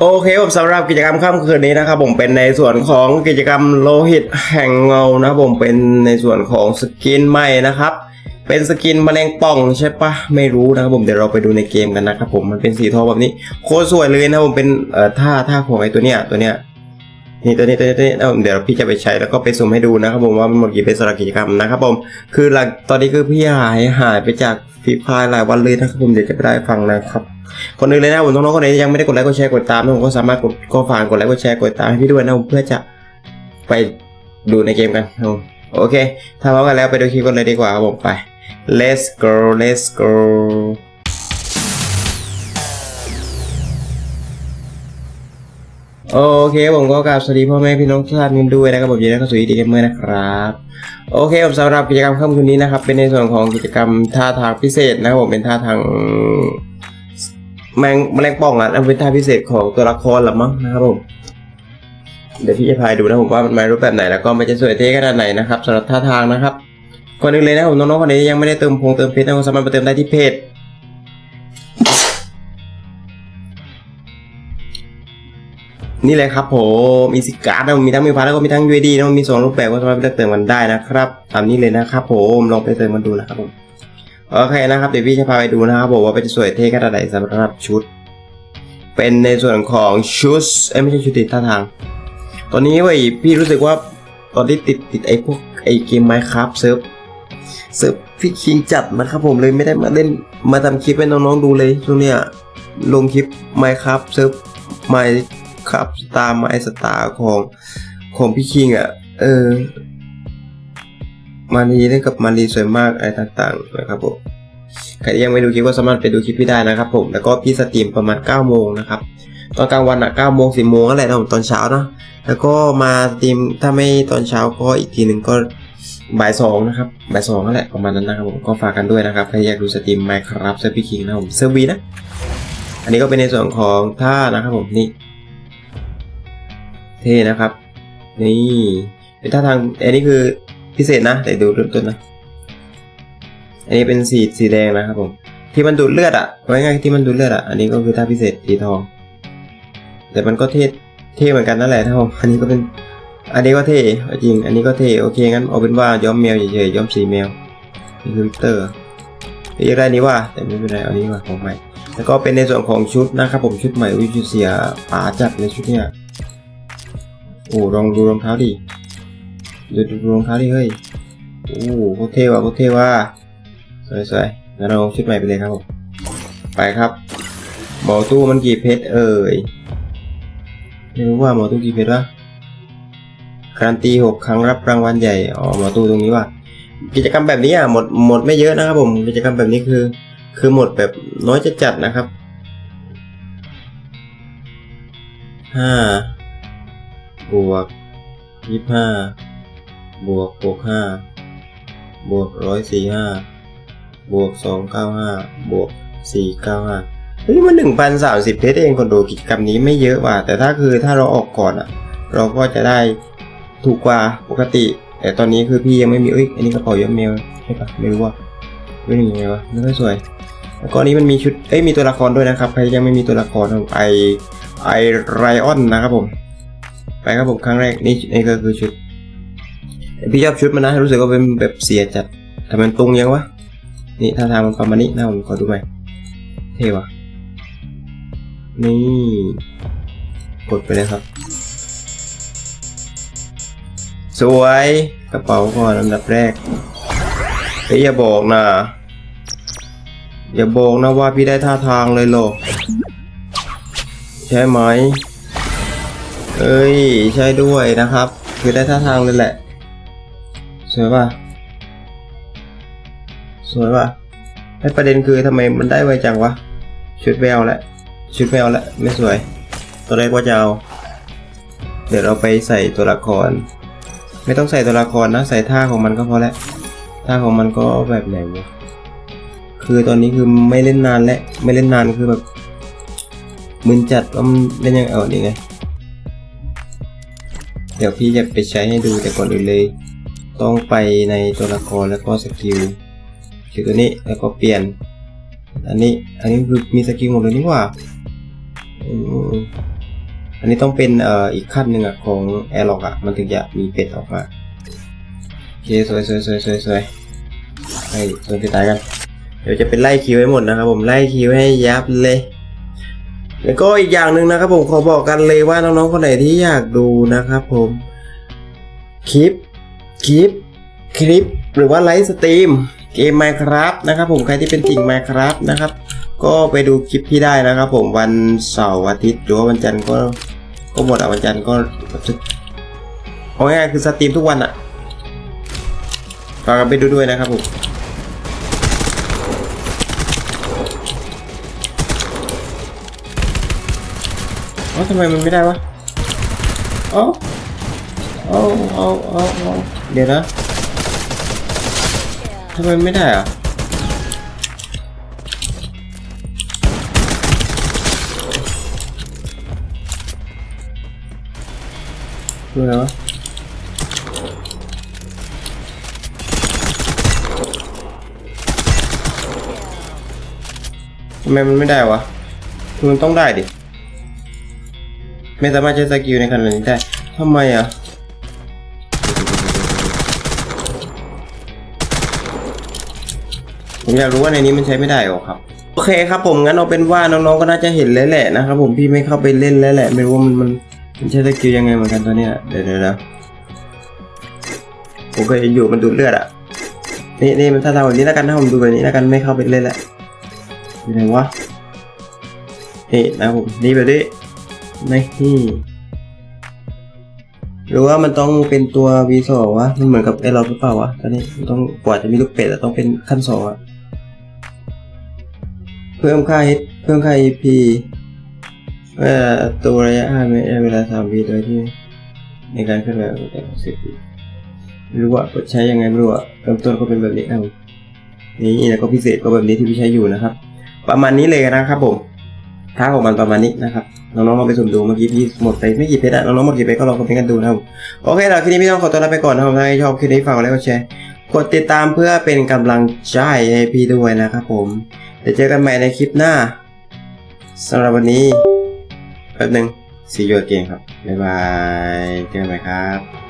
โอเคผมสำหรับกิจกรรมค่ำคืนนี้นะครับ ผมเป็นในส่วนของกิจกรรมโลหิตแห่งเงานะผมเป็นในส่วนของสกินใหม่นะครับ เป็นสกินแมลงป่องใช่ปะไม่รู้นะครับผมเดี๋ยวเราไปดูในเกมกันนะครับผมมันเป็นสีทองแบบนี้โคตรสวยเลยนะผมเป็นเอ่อท่าท่าของไอ้ตัวเนี้ยตัวเนี้ย นี่ตัวนี้ตัวนี้ตัวนี้เดี๋ยวพี่จะไปใช้แล้วก็ไปสุ่มให้ดูนะครับผมว่ามันหมดกี่เป็นสำหรับกิจกรรมนะครับผมคือหลังตอนนี้คือพี่หายหายไปจากฟรีไฟหลายวันเลยนะครับผมเดี๋ยวจะไปได้ฟังนะครับคนอื่นเลยนะผมน้องๆคนไหนยังไม่ได้กดไลค์กดแชร์กดตามผมก็สามารถกดก็ฝากกดไลค์กดแชร์กดตามให้พี่ด้วยนะผมเพื่อจะไปดูในเกมกันผมโอเคถ้าพร้อมกันแล้วไปดูคลิปกันเลยดีกว่าครับผมไป let's go let's go โอเคผมก็กราบสวัสดีพ่อแม่พี่น้องทุกท่านกันด้วยนะครับผมยินดีต้อนรับสู่ดีเกมเมอร์นะครับโอเคผมสำหรับกิจกรรมค่ำคืนนี้นะครับ เป็นในส่วนของกิจกรรมท่าทางพิเศษนะครับผมเป็นท่าทางแมงแมลงป่องอะเป็นท่าพิเศษของตัวละครละมั้งนะครับผมเดี๋ยวพี่จะพายดูนะผมว่ามันมารูปแบบไหนแล้วก็มันจะสวยเท่ขนาดไหนนะครับสำหรับท่าทางนะครับก่อนอื่นเลยนะผมน้องๆคนนที่ยังไม่ได้เติมพงเติมเพชรนะผมสามารถไปเติมได้ที่เพจ นี่เลยครับผมมีสิการ์ดนะมีทั้งมีพาร์ทแล้วก็มีทั้ง UID นะมีสองรูปแบบก็สามารถไปเลือกเติมกันได้นะครับตามนี้เลยนะครับผมลองไปเติมกันดูนะครับผมโอเคนะครับเดี๋ยวพี่จะพาไปดูนะครับบอกว่าเป็นสวยเท่ขนาดไหนสำหรับชุด เป็นในส่วนของชุดเอ้ไม่ใช่ชุดติดท่าทาง ตอนนี้เว้ยพี่รู้สึกว่าตอนที่ติดติดไอ้พวกไอ้เกมไมค์ครับเซิร์ฟเซิร์ฟพี่คิงจัดนะครับผมเลยไม่ได้มาเล่นมาทำคลิปให้น้องๆดูเลยช่วงเนี้ยลงคลิปไมค์ครับเซิร์ฟไมค์ ครับสตาร์ไมสตาร์ของของพี่คิงอะ เออ มารีเล่นกับมารีสวยมากอะไรต่างๆนะครับผมใครยังไม่ดูคลิปก็สามารถไปดูคลิปพี่ได้นะครับผมแล้วก็พี่สตรีมประมาณ9โมงนะครับตอนกลางวันอะ9โมง10โมงนั่นแหละนะผมตอนเช้าเนาะแล้วก็มาสตรีมถ้าไม่ตอนเช้าก็อีกทีหนึ่งก็บ่ายสองนะครับบ่ายสองนั่นแหละประมาณนั้นนะครับผมก็ฝากกันด้วยนะครับใครอยากดูสตรีมไมค์ครับเซอร์พี่คิงนะผมเซอร์วีนะ อันนี้ก็เป็นในส่วนของท่านะครับผมนี่ ท่นะครับ นี่เป็นท่าทางอันนี้คือพิเศษนะแต่ดูเริ่มต้นนะ อันนี้เป็นสีสีแดงนะครับผม ที่มันดูดเลือดอะไว้ง่ายๆที่มันดูดเลือดอะอันนี้ก็คือท่าพิเศษสีทอง แต่มันก็เท่เท่เหมือนกันนั่นแหละท่าผมอันนี้ก็เป็น อันนี้ก็เท่จริง อันนี้ก็เท่โอเคงั้นเอาเป็นว่าย้อมแมวเฉยๆย้อมสีแมวนี่คือวิเตอร์เรียกได้นี้ว่าแต่ไม่เป็นไรเอานี้ว่าของใหม่ แล้วก็เป็นในส่วนของชุดนะครับผมชุดใหม่วิชุเสียป๋าจัดเลยชุดเนี้ย โอ้ลองดูรองเท้าดิดูดูรองเท้าดิเฮ้ยโอ้โคตรเท่ว่ะโคตรเท่ว่ะสวยๆงั้นเราชุดใหม่ไปเลยครับผมไปครับหมอตู้มันกี่เพชรเอ่ยไม่รู้ว่าหมอตู้กี่เพชรวะการันตีหกครั้งรับรางวัลใหญ่อ๋อหมอตู้ตรงนี้ว่ะกิจกรรมแบบนี้อะหมดหมดไม่เยอะนะครับผมกิจกรรมแบบนี้คือ คือหมดแบบน้อยจะจัดนะครับห้า บวกยี่ห้าบวกบวกห้าบวกร้อยสี่ห้าบวกสองเก้าห้าบวกสี่เก้าห้าเฮ้ยมันหนึ่งพันสามสิบเพชรเองคนดูกิจกรรมนี้ไม่เยอะว่ะแต่ถ้าคือถ้าเราออกก่อนอะ เราก็จะได้ถูกกว่าปกติ แต่ตอนนี้คือพี่ยังไม่มีเอ้ยอันนี้กระเป๋ายอดเมลใช่ปะไม่รู้ว่าไม่รู้ยังไงวะไม่ค่อยสวยแล้วก็นนี้มันมีชุดเอ้ยมีตัวละครด้วยนะครับใครยังไม่มีตัวละครของไอไอไรออนนะครับผม ไปครับผมครั้งแรกนี่นี่ก็คือชุดพี่ชอบชุดมันนะ รู้สึกว่าเป็นแบบเสียจัดทำไมมันตรงยังวะนี่ท่าทางมันประมาณนี้นะผมขอดูใหม่เท่วะนี่ กดไปเลยครับ สวยกระเป๋าก่อนอันดับแรกเฮ้ยอย่าบอกนะอย่าบอกนะว่าพี่ได้ท่าทางเลยโลกใช่ไหม เอ้ย ใช่ด้วยนะครับ คือได้ท่าทางเลยแหละ สวยป่ะ สวยป่ะไอประเด็นคือทำไมมันได้ไวจังวะ ชุดแมวแหละชุดแมวแหละไม่สวย ตัวแรกว่าจะเอา เดี๋ยวเราไปใส่ตัวละคร ไม่ต้องใส่ตัวละครนะ ใส่ท่าของมันก็พอแล้วท่าของมันก็แบบไหนวะคือตอนนี้คือไม่เล่นนานแล้วไม่เล่นนานคือแบบมึนจัดว่ามันเล่นยังไงเอานี่ไง เดี๋ยวพี่จะไปใช้ให้ดูแต่ก่อนอื่นเลย ต้องไปในตัวละครแล้วก็สกิลสกิลตัวนี้แล้วก็เปลี่ยน อันนี้อันนี้คือมีสกิลหมดเลยนี่ว่าอันนี้ต้องเป็นเอ่ออีกขั้นหนึ่งอะของแอร์ล็อกอะมันถึงจะมีเป็ดออกมาโอเคสวยสวยสวยสวยสวยไอ้ส่วนที่ตายกัน เดี๋ยวจะเป็นไล่คิวให้หมดนะครับผมไล่คิวให้ยับเลย แล้วก็อีกอย่างหนึ่งนะครับผมขอบอกกันเลยว่าน้องๆคนไหนที่อยากดูนะครับผมคลิปคลิปคลิปหรือว่าไลฟ์สตรีมเกม Minecraft นะครับผมใครที่เป็นจริง Minecraft นะครับ ก็ไปดูคลิปพี่ได้นะครับผมวันเสาร์อาทิตย์หรือว่าวันจันทร์ก็ก็หมดอะวันจันทร์ก็เอาง่ายๆคือสตรีมทุกวันอะฝากกันไปดูด้วยนะครับผม อ้าทำไมมันไม่ได้วะเอ้าเอ้าเอ้าเอ้าเอ้าเดี๋ยวนะทำไมไม่ได้อะคืออะไรวะทำไมมันไม่ได้วะคือมันต้องได้ดิ ไม่สามารถใช้สกิลในขณะนี้ได้ทำไมอะผมอยากรู้ว่าในนี้มันใช้ไม่ได้หรอครับ โอเคครับผมงั้นเอาเป็นว่าน้องๆก็น่าจะเห็นแล้วแหละนะครับผมพี่ไม่เข้าไปเล่นแล้วแหละ ไม่รู้ว่ามันมันมันใช้สกิลยังไงเหมือนกันตัวเนี้ยเดี๋ยวเดี๋ยวนะผมเคยอยู่มันดูดเลือดอะนี่นี่มันถ้าทำแบบนี้แล้วกันถ้าผมดูแบบนี้แล้วกันไม่เข้าไปเล่นแล้วอยู่ไหนวะนี่นะผมนี่แบบนี้ นี่หรือว่ามันต้องเป็นตัว V2 วะ มันเหมือนกับไอเราหรือเปล่าวะ ตอนนี้ต้องกว่าจะมีลูกเป็ดต้องเป็นขั้นสองอะเพิ่มค่า H เพิ่มค่า EP เมื่อตัวระยะ5เมตรเวลา3วิโดยที่ในการเคลื่อนไหวแต่สิบไม่รู้ว่ากดใช้ยังไงไม่รู้อะเริ่มต้นก็เป็นแบบนี้นะครับผมนี่แล้วก็พิเศษก็แบบนี้ที่พี่ใช้อยู่นะครับ ประมาณนี้เลยนะครับผมท้าของมันประมาณนี้นะครับ น้องๆลองไปสุ่มดูเมื่อกี้พี่หมดไปไม่กี่เพชรอะน้องๆหมดกี่เพชรก็ลองคอมเมนต์กันดูนะครับโอเคแล้วคลิปนี้พี่ต้องขอตัวลาไปก่อนนะครับถ้าใครชอบคลิปนี้ฝากไลค์กดแชร์กดติดตามเพื่อเป็นกำลังใจให้พี่ด้วยนะครับผมเดี๋ยวเจอกันใหม่ในคลิปหน้าสำหรับวันนี้แป๊บหนึง see you again ครับ บ๊ายบาย เจอกันใหม่ครับ